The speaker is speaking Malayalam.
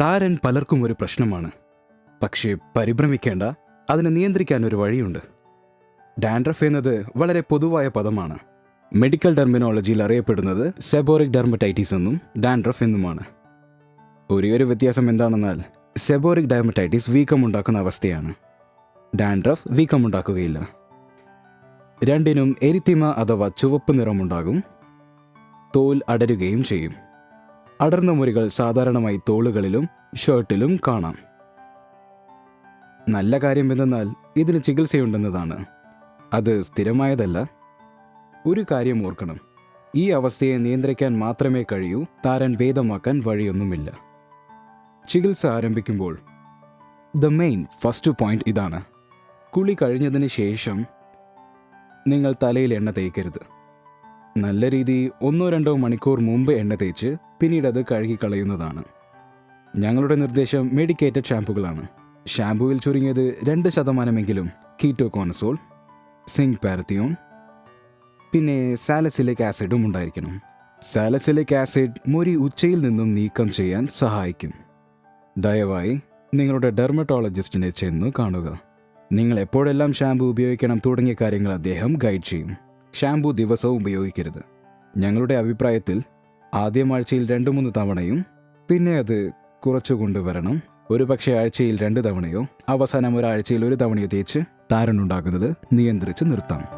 താരൻ പലർക്കും ഒരു പ്രശ്നമാണ്. പക്ഷേ പരിഭ്രമിക്കേണ്ട അതിനെ നിയന്ത്രിക്കാൻ ഒരു വഴിയുണ്ട്. ഡാൻഡ്രഫ് എന്നത് വളരെ പൊതുവായ പദമാണ്. മെഡിക്കൽ ഡെർമിനോളജിയിൽ അറിയപ്പെടുന്നത് സെബോറിക് ഡെർമറ്റൈറ്റിസ് എന്നും ഡാൻഡ്രഫ് എന്നുമാണ്. ഒരേ ഒരു വ്യത്യാസം എന്താണെന്നാൽ സെബോറിക് ഡെർമറ്റൈറ്റിസ് വീക്കമുണ്ടാക്കുന്ന അവസ്ഥയാണ്. ഡാൻഡ്രഫ് വീക്കമുണ്ടാക്കുകയില്ല. രണ്ടിനും എരിത്തിമ അഥവാ ചുവപ്പ് നിറമുണ്ടാകും. തോൽ അടരുകയും ചെയ്യും. അടർന്ന മുറികൾ സാധാരണമായി തോളുകളിലും ഷർട്ടിലും കാണാം. നല്ല കാര്യം എന്തെന്നാൽ ഇതിന് ചികിത്സയുണ്ടെന്നതാണ്. അത് സ്ഥിരമായതല്ല. ഒരു കാര്യം ഓർക്കണം. ഈ അവസ്ഥയെ നിയന്ത്രിക്കാൻ മാത്രമേ കഴിയൂ താരൻ ഭേദമാക്കാൻ വഴിയൊന്നുമില്ല. ചികിത്സ ആരംഭിക്കുമ്പോൾ ദ മെയിൻ ഫസ്റ്റ് പോയിന്റ് ഇതാണ്. കുളി കഴിഞ്ഞതിന് ശേഷം നിങ്ങൾ തലയിൽ എണ്ണ തേക്കരുത്. നല്ല രീതി ഒന്നോ രണ്ടോ മണിക്കൂർ മുമ്പ് എണ്ണ തേച്ച് പിന്നീട് അത് കഴുകിക്കളയുന്നതാണ്. ഞങ്ങളുടെ നിർദ്ദേശം മെഡിക്കേറ്റഡ് ഷാമ്പുകളാണ് ഷാമ്പുവിൽ ചുരുങ്ങിയത് രണ്ട് ശതമാനമെങ്കിലും കീറ്റോകോണസോൾ സിങ്ക് പാരത്തിയോൺ പിന്നെ സാലസിലിക് ആസിഡും ഉണ്ടായിരിക്കണം. സാലസിലിക് ആസിഡ് മുരി ഉച്ചയിൽ നിന്നും നീക്കം ചെയ്യാൻ സഹായിക്കും. ദയവായി നിങ്ങളുടെ ഡെർമറ്റോളജിസ്റ്റിനെ ചെന്ന് കാണുക. നിങ്ങൾ എപ്പോഴെല്ലാം ഷാമ്പു ഉപയോഗിക്കണം തുടങ്ങിയ കാര്യങ്ങൾ അദ്ദേഹം ഗൈഡ് ചെയ്യും. ഷാമ്പു ദിവസവും ഉപയോഗിക്കരുത്. ഞങ്ങളുടെ അഭിപ്രായത്തിൽ ആദ്യം ആഴ്ചയിൽ രണ്ട് മൂന്ന് തവണയും പിന്നെ അത് കുറച്ചു കൊണ്ടുവരണം. ഒരു പക്ഷേ ആഴ്ചയിൽ രണ്ട് തവണയോ അവസാനം ഒരാഴ്ചയിൽ ഒരു തവണയോ തേച്ച് താരനുണ്ടാകുന്നത് നിയന്ത്രിച്ച് നിർത്താം.